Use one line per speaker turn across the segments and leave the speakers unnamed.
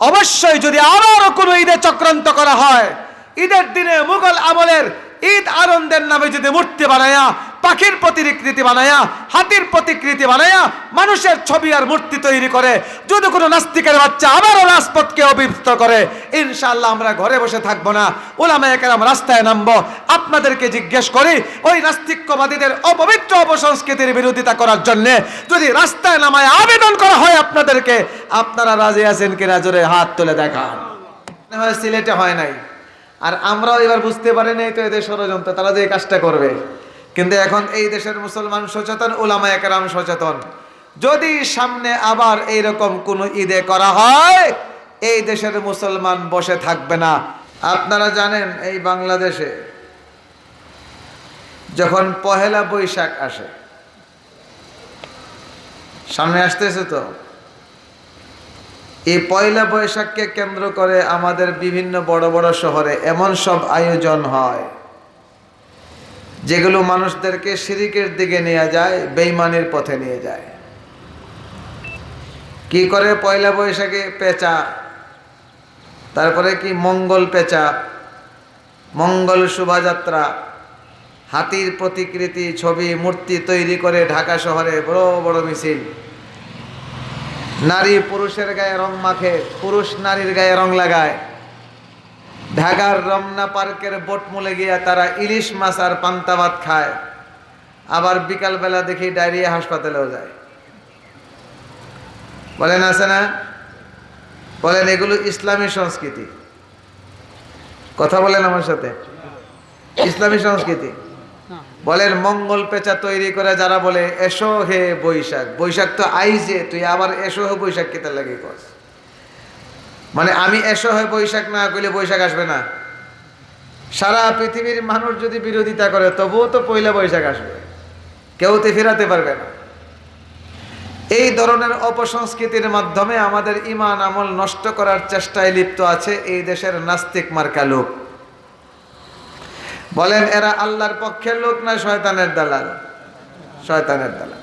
অবশ্যই যদি আবারও কোনো ঈদে চক্রান্ত করা হয়, ঈদের দিনে মুঘল আমলের ঈদ আনন্দের নামে যদি মূর্তি বানায়া পাখির প্রতিকৃতি বানায়া, হাতির প্রতিকৃতি বানায়া মানুষের ছবি আর মূর্তি তৈরি করে। যদি কোনো নাস্তিকের বাচ্চা আবারও রাজপথকে অভিভূত করে ইনশাল্লাহ আমরা ঘরে বসে থাকব না। কেরাম রাস্তায় নামবো। আপনাদেরকে জিজ্ঞেস করি, ওই নাস্তিক্যবাদীদের অপবিত্র অপসংস্কৃতির বিরোধিতা করার জন্য যদি রাস্তায় নামায় আবেদন করা হয় আপনাদেরকে, আপনারা রাজি আছেন কিনা? জোরে হাত তুলে দেখান। সিলেটে হয় নাই। আর আমরাও এবার বুঝতে পারি নাই তো এদের ষড়যন্ত্র, তারা যে এই কাজটা করবে। কিন্তু এখন এই দেশের মুসলমান সচেতন ওলামা একরাম সচেতন। যদি সামনে আবার এইরকম কোনো ঈদে করা হয়, এই দেশের মুসলমান বসে থাকবে না। আপনারা জানেন, এই বাংলাদেশে যখন পহেলা বৈশাখ আসে, সামনে আসতেছে তো, এই পয়লা বৈশাখকে কেন্দ্র করে আমাদের বিভিন্ন বড় বড় শহরে এমন সব আয়োজন হয়। যেগুলো মানুষদেরকে শিরিকের দিকে নিয়ে যায় বেইমানির পথে নিয়ে যায়। কি করে পয়লা বৈশাখে পেঁচা? তারপরে কি মঙ্গল পেঁচা? মঙ্গল শোভাযাত্রা। হাতির প্রতিকৃতি, ছবি, মূর্তি তৈরি করে ঢাকা শহরে বড় বড় মিছিল। নারী পুরুষের গায়ে রং মাখে, পুরুষ নারীর গায়ে রং লাগায়। ঢাকার রমনা পার্কের বোট মূলে গিয়া তারা ইলিশ মাছ আর পান্তা ভাত খায়। আবার বিকালবেলা দেখি ডায়রিয়া হাসপাতালেও যায়। বলেন আছে না? বলেন এগুলো ইসলামী সংস্কৃতি। কথা বলেন আমার সাথে। ইসলামী সংস্কৃতি। বলেন মঙ্গল পেঁচা তৈরি করে যারা বলে এসো হে বৈশাখ। বৈশাখ তো আইজে তুই আবার এসো হে বৈশাখ কেতে লাগে কস। মানে আমি এসো হয়ে বৈশাখ না করলে বৈশাখ আসবে না। সারা পৃথিবীর মানুষ যদি বিরোধিতা করে, তবুও তো পয়লা বৈশাখ আসবে। কেউ তো ফেরাতে পারবে না। এই ধরনের অপসংস্কৃতির মাধ্যমে আমাদের ইমান আমল নষ্ট করার চেষ্টায় লিপ্ত আছে এই দেশের নাস্তিক মার্কা লোক। বলেন, এরা আল্লাহর পক্ষের লোক না শয়তানের দালাল? শয়তানের দালাল।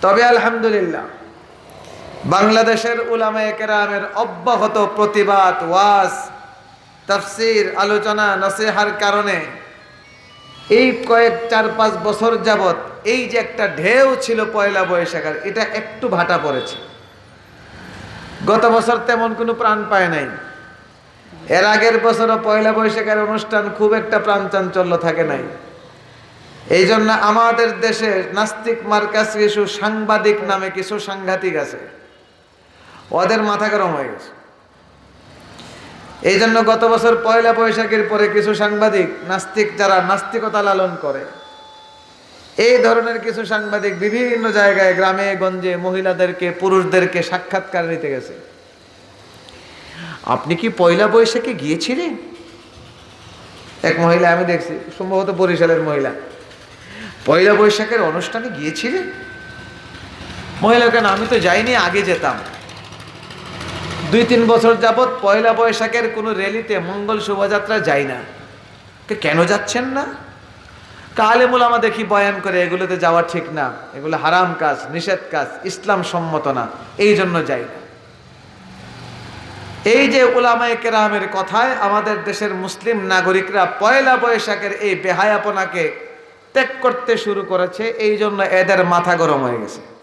তবে আলহামদুলিল্লাহ বাংলাদেশের উলামায়ে কেরামের অব্যাহত প্রতিবাদ, ওয়াজ, তাফসির, আলোচনা, নসিহার কারণে এই কয়েক চার পাঁচ বছর যাবত এই যে একটা ঢেউ ছিল পয়লা বৈশাখের, এটা একটু ভাটা পড়েছে। গত বছর তেমন কোনো প্রাণ পায় নাই। এর আগের বছরও পয়লা বৈশাখের অনুষ্ঠান খুব একটা প্রাণ চাঞ্চল্য থাকে নাই। এই জন্য আমাদের দেশে নাস্তিক মার্কাস কিছু সাংবাদিক নামে কিছু সাংঘাতিক আছে। ওদের মাথা গরম হয়ে গেছে। এই জন্য গত বছর পয়লা বৈশাখের পরে কিছু সাংবাদিক, নাস্তিক যারা নাস্তিকতা লালন করে, এই ধরনের কিছু সাংবাদিক বিভিন্ন জায়গায়, গ্রামে, গঞ্জে মহিলাদেরকে, পুরুষদেরকে সাক্ষাৎকার নিতে গেছে। আপনি কি পয়লা বৈশাখে গিয়েছিলেন? এক মহিলা, আমি দেখছি, সম্ভবত বরিশালের মহিলা। পয়লা বৈশাখের অনুষ্ঠানে গিয়েছিলেন? মহিলা কেন, আমি তো যাইনি, আগে যেতাম। দুই তিন বছর যাবৎ পয়লা বৈশাখের কোনো র্যালিতে মঙ্গল শোভাযাত্রা যায় না। কেন যাচ্ছেন না? কালেমুল আমা দেখি বয়ান করে, এগুলোতে যাওয়া ঠিক না। এগুলো হারাম কাজ, নিষেধ কাজ, ইসলাম সম্মত না। এই জন্য যাই না। এই যে উলামায়ে কেরামের কথায় আমাদের দেশের মুসলিম নাগরিকরা পয়লা বৈশাখের এই বেহায়াপনাকে ত্যাগ করতে শুরু করেছে, এই জন্য এদের মাথা গরম হয়ে গেছে।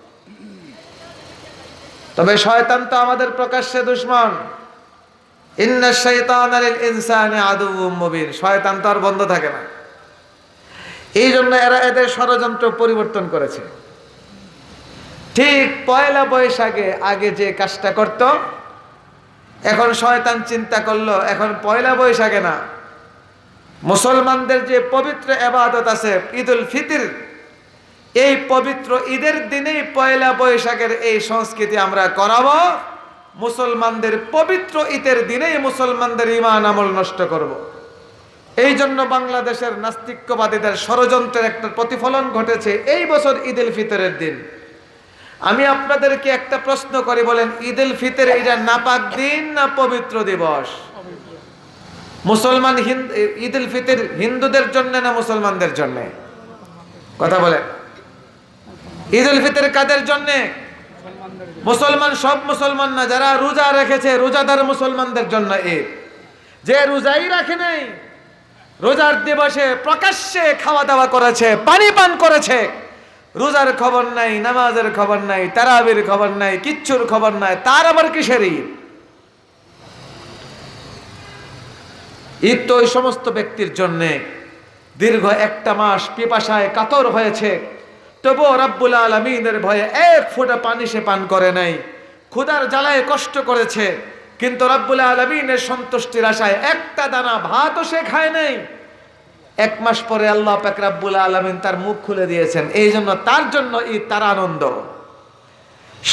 তবে শয়তান তো আমাদের প্রকাশ্যে দুশ্মন। ইন্না আলিল ইনসানে আদুউম মুবিন। শয়তান তো আর বন্ধ থাকে না। এই জন্য এরা এদের ষড়যন্ত্র পরিবর্তন করেছে। ঠিক পয়লা বৈশাখে আগে যে কাজটা করত, এখন শয়তান চিন্তা করল, এখন পয়লা বৈশাখে না। মুসলমানদের যে পবিত্র এবাদত আছে, ঈদুল ফিতির এই পবিত্র ঈদের দিনেই পয়লা বৈশাখের এই সংস্কৃতি আমরা করাবো। মুসলমানদের পবিত্র ঈদের দিনেই মুসলমানদের ইমান আমল নষ্ট করব। এই জন্য বাংলাদেশের নাস্তিক্যবাদীদের ষড়যন্ত্রের একটা প্রতিফলন ঘটেছে এই বছর ঈদুল ফিতরের দিন। আমি আপনাদেরকে একটা প্রশ্ন করি, বলেন, ঈদুল ফিতর এটা নাপাক দিন না পবিত্র দিবস? মুসলমান ঈদুল ফিতর হিন্দুদের জন্য না মুসলমানদের জন্য? কথা বলেন। ঈদুল ফিতর কাদের জন্যে? মুসলমান, সব মুসলমান না, যারা রোজা রেখেছে, রোজাদার মুসলমানদের জন্য ঈদ। যে রোজাই রাখে নাই, রোজার দিবসে প্রকাশ্যে খাওয়া দাওয়া করেছে, পানি পান করেছে। রোজার খবর নাই, নামাজের খবর নাই, তারাবির খবর নাই, কিচ্ছুর খবর নাই, তার আবার কিসের ঈদ? ঈদ তো ওই সমস্ত ব্যক্তির জন্যে। দীর্ঘ একটা মাস পিপাসায় কাতর হয়েছে। তবুও রাব্বুল আলমিনের ভয়ে এক ফোঁটা পানি সে পান করে নাই। ক্ষুধার জ্বালায় কষ্ট করেছে, কিন্তু রাব্বুল আলমিনের সন্তুষ্টির আশায় একটা দানা ভাতও সে খায় নাই। এক মাস পরে আল্লাহ পাক রাব্বুল আলমিন তার মুখ খুলে দিয়েছেন, এই জন্য তার জন্য ঈদ তার আনন্দ।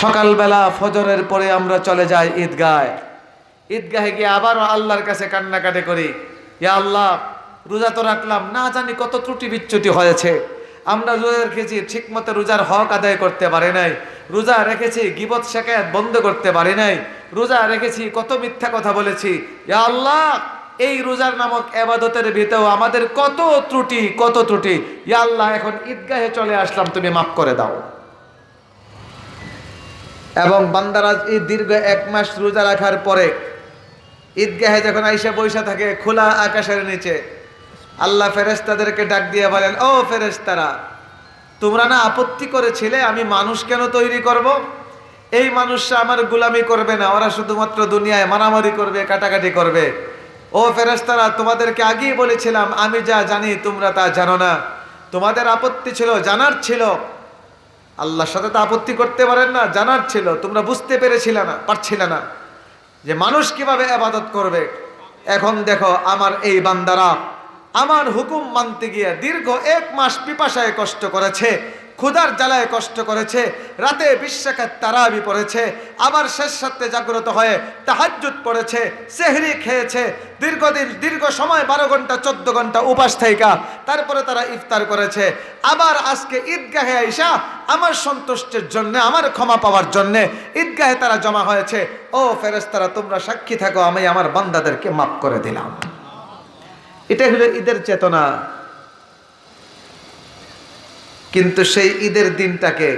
সকালবেলা ফজরের পরে আমরা চলে যাই ঈদগায় ঈদগাহে গিয়ে আবারও আল্লাহর কাছে কান্নাকাটি করি, ইয়া আল্লাহ, রোজা তো রাখলাম, না জানি কত ত্রুটি বিচ্যুতি হয়েছে। আমরা রোজা রেখেছি ঠিক মতো রোজার হক আদায় করতে পারি নাই। রোজা রেখেছি, গিবত, শেখায়াত বন্ধ করতে পারি নাই। রোজা রেখেছি, কত মিথ্যা কথা বলেছি। ইয়া আল্লাহ, এই রোজার নামক এবাদতের ভিতরেও আমাদের কত ত্রুটি কত ত্রুটি। ইয়া আল্লাহ, এখন ঈদগাহে চলে আসলাম, তুমি মাফ করে দাও। এবং বান্দারাজ এই দীর্ঘ এক মাস রোজা রাখার পরে ঈদগাহে যখন আইসা বৈশা থাকে, খোলা আকাশের নিচে আল্লাহ ফেরেস্তাদেরকে ডাক দিয়ে বলেন, ও ফেরেস্তারা তোমরা না আপত্তি করেছিলে আমি মানুষ কেন তৈরি করব। এই মানুষরা আমার গুলামি করবে না, ওরা শুধুমাত্র দুনিয়ায় মারামারি করবে, কাটাকাটি করবে। ও ফেরেস্তারা তোমাদেরকে আগেই বলেছিলাম, আমি যা জানি তোমরা তা জানো না। তোমাদের আপত্তি ছিল, জানার ছিল। আল্লাহর সাথে তো আপত্তি করতে পারেন না, জানার ছিল। তোমরা বুঝতে পেরেছিলে না, পারছিলে না যে মানুষ কীভাবে আবাদত করবে। এখন দেখো, আমার এই বান্দারা আমার হুকুম মানতে গিয়ে দীর্ঘ এক মাস পিপাসায় কষ্ট করেছে, ক্ষুধার জ্বালায় কষ্ট করেছে, রাতে বিশ্বাখাত তারাবি পড়েছে, আবার শেষ সাথে জাগ্রত হয়ে তাহাজ্জুদ পড়েছে, সেহরি খেয়েছে, দীর্ঘদিন, দীর্ঘ সময় বারো ঘণ্টা, চোদ্দ ঘণ্টা উপাস থাইকা, তারপরে তারা ইফতার করেছে। আবার আজকে ঈদগাহে আইসা আমার সন্তুষ্টের জন্য, আমার ক্ষমা পাওয়ার জন্য ঈদগাহে তারা জমা হয়েছে। ও ফেরেস্তারা তোমরা সাক্ষী থাকো, আমি আমার বান্দাদেরকে মাফ করে দিলাম। এটাই হলো ঈদের চেতনা। কিন্তু সেই ঈদের দিনটাকে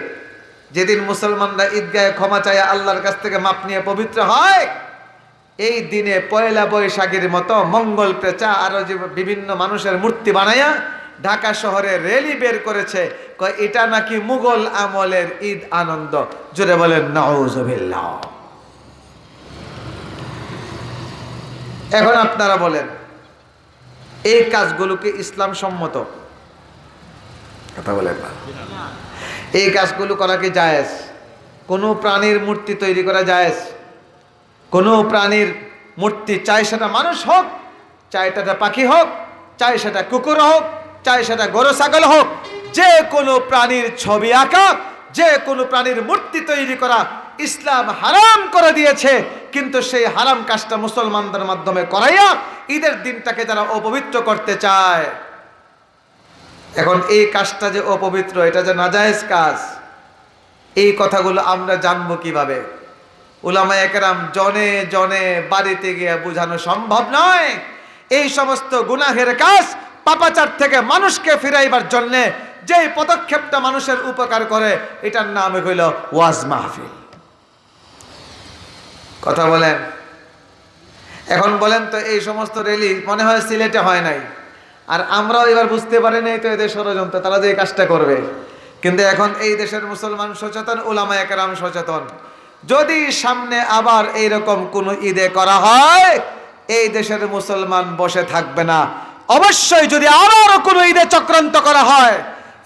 যেদিন মুসলমানরা ঈদগাহে ক্ষমা চায়, আল্লাহর কাছ থেকে মাপ নিয়ে পবিত্র হয়, এই দিনে পয়লা বৈশাখের মতো মঙ্গল পেঁচা আরও যে বিভিন্ন মানুষের মূর্তি বানায়া ঢাকা শহরে রেলি বের করেছে এটা নাকি মুঘল আমলের ঈদ আনন্দ। জোরে বলেন নওজবিল্লাহ এখন আপনারা বলেন এই কাজগুলোকে ইসলাম সম্মত? কথা বলেন না। এই কাজগুলো করা কি জায়েজ? কোনো প্রাণীর মূর্তি তৈরি করা জায়েজ? কোনো প্রাণীর মূর্তি চাই সেটা মানুষ হোক, চাই সেটা পাখি হোক, চাই সেটা কুকুর হোক, চাই সেটা গরু, ছাগল হোক, যে কোনো প্রাণীর ছবি আঁকা, যে কোনো প্রাণীর মূর্তি তৈরি করা ইসলাম হারাম করে দিয়েছে, কিন্তু সেই হারাম কাজটা মুসলমানদের মাধ্যমে করাইয়া ঈদের দিনটাকে তারা অপবিত্র করতে চায়। এখন এই কাজটা যে অপবিত্র, এটা যে নাজায়েজ কাজ, এই কথাগুলো আমরা জানব কীভাবে? উলামা একরাম জনে জনে বাড়িতে গিয়ে বোঝানো সম্ভব নয়। এই সমস্ত গুনাহের কাজ পাপাচার থেকে মানুষকে ফিরাইবার জন্য যে পদক্ষেপটা মানুষের উপকার করে, এটার নাম হইল ওয়াজ মাহফিল। কথা বলেন। এখন বলেন তো এই সমস্ত রেলি মনে হয় সিলেটে হয় নাই। আর আমরাও এবার বুঝতে পারি নাই তো এদের ষড়যন্ত্র, তারা যে এই কাজটা করবে। কিন্তু এখন এই দেশের মুসলমান সচেতন ওলামা একরাম সচেতন। যদি সামনে আবার এইরকম কোনো ঈদে করা হয়, এই দেশের মুসলমান বসে থাকবে না। অবশ্যই যদি আবারও কোনো ঈদে চক্রান্ত করা হয়,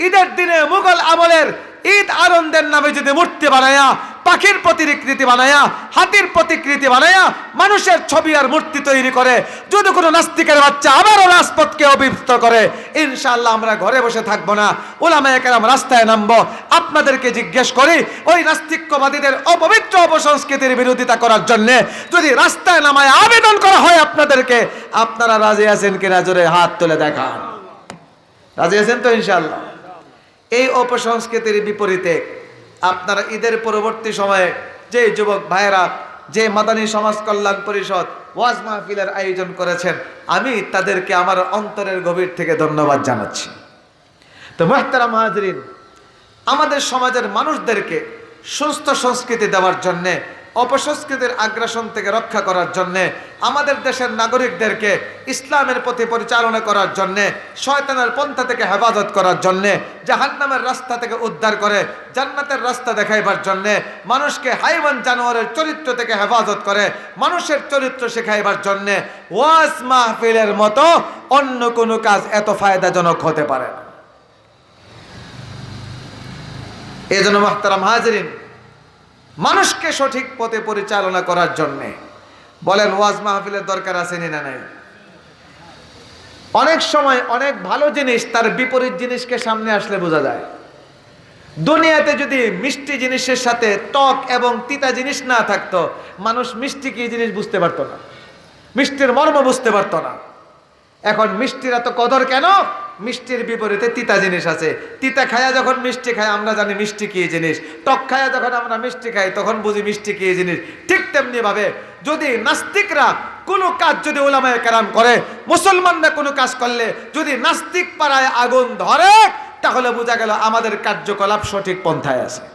ঈদের দিনে মুঘল আমলের ঈদ আনন্দের নামে যদি মূর্তি বানায়া পাখির প্রতিকৃতি বানায়া, হাতির প্রতিকৃতি বানায়া মানুষের ছবি আর মূর্তি তৈরি করে। যদি কোনো নাস্তিকের বাচ্চা আবারও রাজপথকে অভিভূত করে, ইনশাআল্লাহ আমরা ঘরে বসে থাকব না। ওলামায় কেরাম রাস্তায় নামবো। আপনাদেরকে জিজ্ঞেস করি, ওই নাস্তিক্যবাদীদের অপবিত্র অপসংস্কৃতির বিরোধিতা করার জন্য যদি রাস্তায় নামায় আবেদন করা হয় আপনাদেরকে, আপনারা রাজি আছেন কিনা? জোরে হাত তুলে দেখান। রাজি আছেন তো ইনশাল্লাহ এই অপসংস্কৃতির বিপরীতে আপনারা ঈদের পরবর্তী সময়ে যে যুবক ভাইয়েরা, যে মাদানী সমাজ কল্যাণ পরিষদ ওয়াজ মাহফিলের আয়োজন করেছেন, আমি তাদেরকে আমার অন্তরের গভীর থেকে ধন্যবাদ জানাচ্ছি। তো মাহতারা মাহাজরিন আমাদের সমাজের মানুষদেরকে সুস্থ সংস্কৃতি দেওয়ার জন্যে অপসংস্কৃতির আগ্রাসন থেকে রক্ষা করার জন্যে, আমাদের দেশের নাগরিকদেরকে ইসলামের প্রতি পরিচালনা করার জন্যে, শয়তানের পন্থা থেকে হেফাজত করার জন্যে, জাহান্নামের রাস্তা থেকে উদ্ধার করে, জান্নাতের রাস্তা দেখাইবার জন্যে, মানুষকে হাইওয়ান জানোয়ারের চরিত্র থেকে হেফাজত করে, মানুষের চরিত্র শেখাইবার জন্যে ওয়াজ মাহফিলের মতো অন্য কোনো কাজ এত ফায়দাজনক হতে পারে না। এই জন্য মাহতারাম হাজরিন মানুষকে সঠিক পথে পরিচালনা করার জন্যে। বলেন, ওয়াজ মাহফিলের দরকার আছে না নাই? অনেক সময় অনেক ভালো জিনিস তার বিপরীত জিনিসকে সামনে আসলে বোঝা যায়। দুনিয়াতে যদি মিষ্টি জিনিসের সাথে টক এবং তিতা জিনিস না থাকতো, মানুষ মিষ্টি কি জিনিস বুঝতে পারতো না? মিষ্টির মর্ম বুঝতে পারতো না। এখন মিষ্টির এত কদর কেন? মিষ্টির বিপরীতে তিতা জিনিস আছে। তিতা খায়া যখন মিষ্টি খায়, আমরা জানি মিষ্টি কি জিনিস। টক খায়া যখন আমরা মিষ্টি খাই, তখন বুঝি মিষ্টি কি জিনিস। ঠিক তেমনি ভাবে যদি নাস্তিকরা কোনো কাজ যদি ওলামায় কেরাম করে, মুসলমানরা কোনো কাজ করলে যদি নাস্তিক পাড়ায় আগুন ধরে, তাহলে বোঝা গেল আমাদের কার্যকলাপ সঠিক পন্থায় আছে।